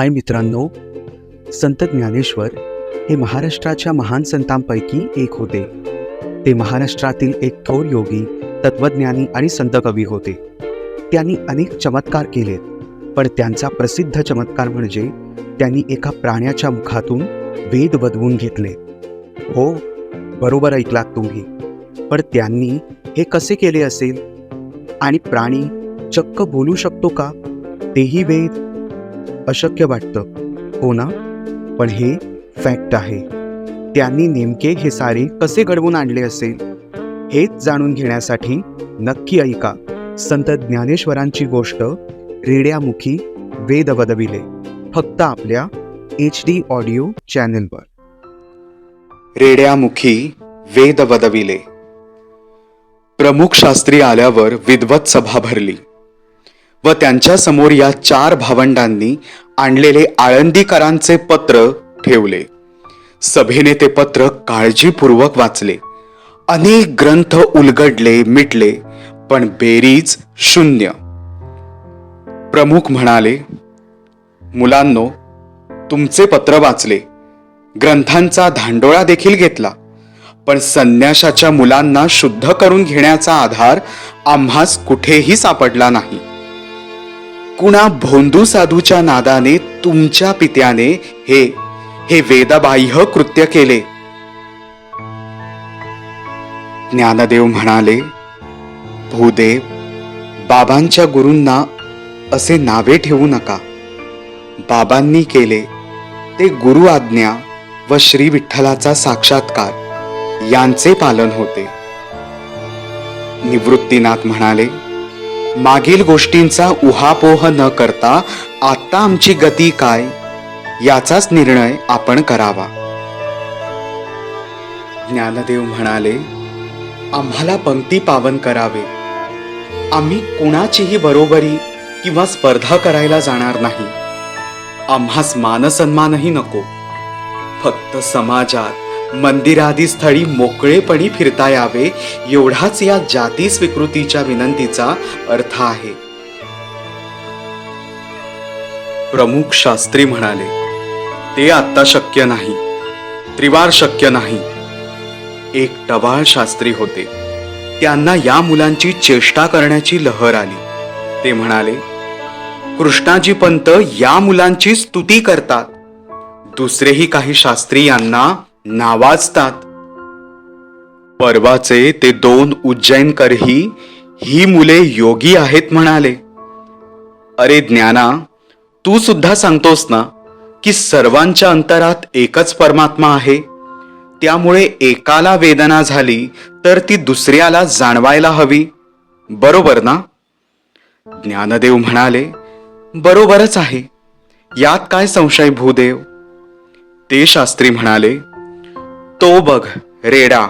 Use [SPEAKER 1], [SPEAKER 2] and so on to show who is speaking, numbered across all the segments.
[SPEAKER 1] हाय मित्रांनो संत ज्ञानेश्वर हे महाराष्ट्राच्या महान संतांपैकी एक होते. ते महाराष्ट्रातील एक थोर योगी तत्वज्ञानी आणि संत कवी होते. त्यांनी अनेक चमत्कार केलेत पण त्यांचा प्रसिद्ध चमत्कार म्हणजे त्यांनी एका प्राण्याच्या मुखातून वेद बदवून घेतले. हो बरोबर ऐकलात तुम्ही. पण त्यांनी हे कसे केले असेल? आणि प्राणी चक्क बोलू शकतो का? तेही वेद अशक्य वाटतं. हो ना? पण हे फॅक्ट आहे. त्यांनी नेमके हे सारे कसे घडवून आणले असेल? हेच जाणून घेण्यासाठी नक्की ऐका. संत ज्ञानेश्वरांची गोष्ट रेड्यामुखी वेद वदविले फक्त आपल्या एच डी ऑडिओ चॅनेलवर.
[SPEAKER 2] रेड्यामुखी वेद वदविले प्रमुख शास्त्री आल्यावर विद्वत सभा भरली. व त्यांच्यासमोर या चार भावंडांनी आणलेले आळंदीकरांचे पत्र ठेवले. सभेने ते पत्र काळजीपूर्वक वाचले. अनेक ग्रंथ उलगडले मिटले पण बेरीज शून्य. प्रमुख म्हणाले मुलांनो तुमचे पत्र वाचले. ग्रंथांचा धांडोळा देखील घेतला. पण संन्याशाच्या मुलांना शुद्ध करून घेण्याचा आधार आम्हास कुठेही सापडला नाही. कुणा भोंदू साधूच्या नादाने तुमच्या पित्याने हे हे वेदबाह्य कृत्य केले. ज्ञानदेव म्हणाले भूदेव बाबांच्या गुरूंना असे नावे ठेवू नका. बाबांनी केले ते गुरु आज्ञा व श्री विठ्ठलाचा साक्षात्कार. यांचे पालन होते. निवृत्तीनाथ म्हणाले मागील गोष्टींचा उहापोह न करता आता आमची गती काय? याचाच निर्णय आपण करावा. ज्ञानदेव म्हणाले आम्हाला पंक्ती पावन करावे. आम्ही कुणाचीही बरोबरी किंवा स्पर्धा करायला जाणार नाही. आम्हास मानसन्मानही नको. फक्त समाजात मंदिरादी स्थळी मोकळेपणी फिरता यावे एवढाच या जाती स्वीकृतीच्या विनंतीचा अर्थ आहे. प्रमुख शास्त्री म्हणाले ते आता शक्य नाही त्रिवार शक्य नाही. एक टवाळ शास्त्री होते. त्यांना या मुलांची चेष्टा करण्याची लहर आली. ते म्हणाले कृष्णाजी पंत या मुलांची स्तुती करतात. दुसरेही काही शास्त्री यांना नावाजतात. परवाचे ते दोन उज्जैनकरही ही मुले योगी आहेत म्हणाले. अरे ज्ञाना तू सुद्धा सांगतोस ना की सर्वांच्या अंतरात एकच परमात्मा आहे. त्यामुळे एकाला वेदना झाली तर ती दुसऱ्याला जाणवायला हवी. बरोबर ना? ज्ञानदेव म्हणाले बरोबरच आहे. यात काय संशय भूदेव? ते शास्त्री म्हणाले तो बघ रेडा.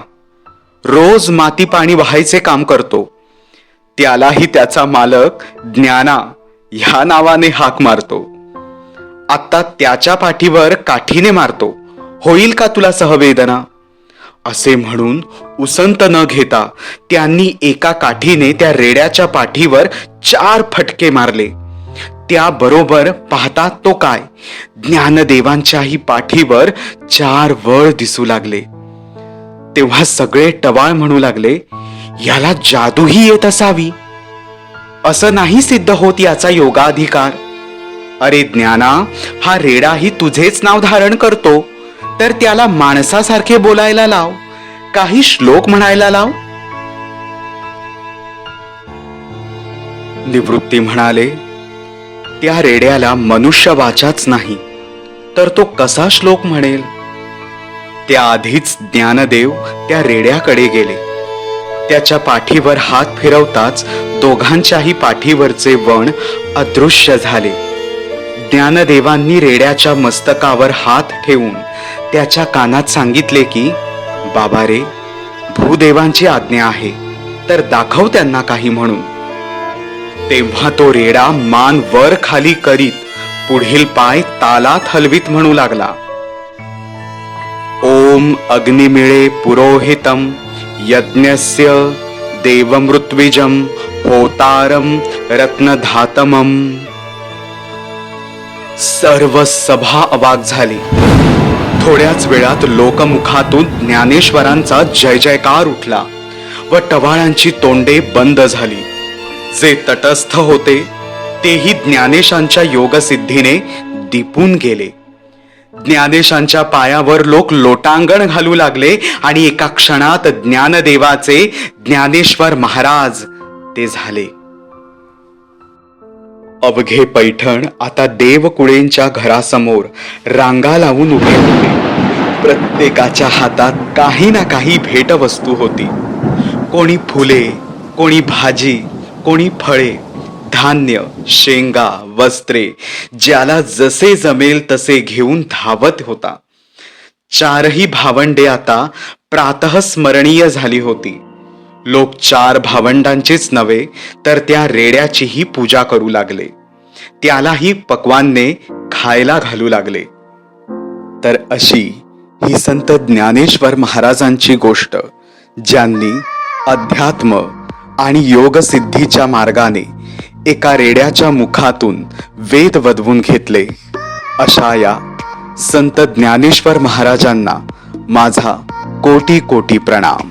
[SPEAKER 2] रोज माती पाणी वाहायचे काम करतो. त्यालाही त्याचा मालक ज्ञाना ह्या नावाने हाक मारतो. आता त्याच्या पाठीवर काठीने मारतो. होईल का तुला सहवेदना? असे म्हणून उसंत न घेता त्यांनी एका काठीने त्या रेड्याच्या पाठीवर चार फटके मारले. त्याबरोबर पाहता तो काय? ज्ञानदेवांच्याही पाठीवर चार वळ दिसू लागले. तेव्हा सगळे टवाळ म्हणू लागले याला जादूही येत असावी. असं नाही सिद्ध होत याचा योगाधिकार. अरे ज्ञाना हा रेडाही तुझेच नाव धारण करतो. तर त्याला माणसासारखे बोलायला लाव. काही श्लोक म्हणायला लाव. निवृत्ती म्हणाले त्या रेड्याला मनुष्यवाचाच नाही तर तो कसा श्लोक म्हणेल? त्याआधीच ज्ञानदेव त्या रेड्याकडे गेले. त्याच्या पाठीवर हात फिरवताच दोघांच्याही पाठीवरचे वण अदृश्य झाले. ज्ञानदेवांनी रेड्याच्या मस्तकावर हात ठेवून त्याच्या कानात सांगितले की बाबा रे भूदेवांची आज्ञा आहे तर दाखव त्यांना काही म्हणून. तेव्हा तो रेडा मान वर खाली करीत पुढील पाय तालात हलवीत म्हणू लागला. ओम अग्निमिळे पुरोहितम यज्ञस्य देवमृत्विजम होतारम रत्नधातमम. सर्व सभा अवाक झाली. थोड्याच वेळात लोकमुखातून ज्ञानेश्वरांचा जय जयकार उठला व टवाळांची तोंडे बंद झाली. जे तटस्थ होते तेही ज्ञानेशांच्या योगसिद्धीने दिपून गेले. ज्ञानेशांच्या पायावर लोक लोटांगण घालू लागले आणि एका क्षणात ज्ञानदेवाचे ज्ञानेश्वर महाराज ते झाले. अवघे पैठण आता देवकुळेंच्या घरासमोर रांगा लावून उभे होते. प्रत्येकाच्या हातात काही ना काही भेटवस्तू होती. कोणी फुले कोणी भाजी कोणी फळे धान्य शेंगा वस्त्रे ज्याला जसे जमेल तसे घेऊन धावत होता. चारही भावंडे आता प्रातः स्मरणीय झाली होती. लोक चार भावंडांचेच नव्हे तर त्या रेड्याचीही पूजा करू लागले. त्यालाही पकवानने खायला घालू लागले. तर अशी ही संत ज्ञानेश्वर महाराजांची गोष्ट ज्यांनी अध्यात्म आणि योगसिद्धीच्या मार्गाने एका रेड्याच्या मुखातून वेद वदवून घेतले. अशा या संत ज्ञानेश्वर महाराजांना माझा कोटी कोटी प्रणाम.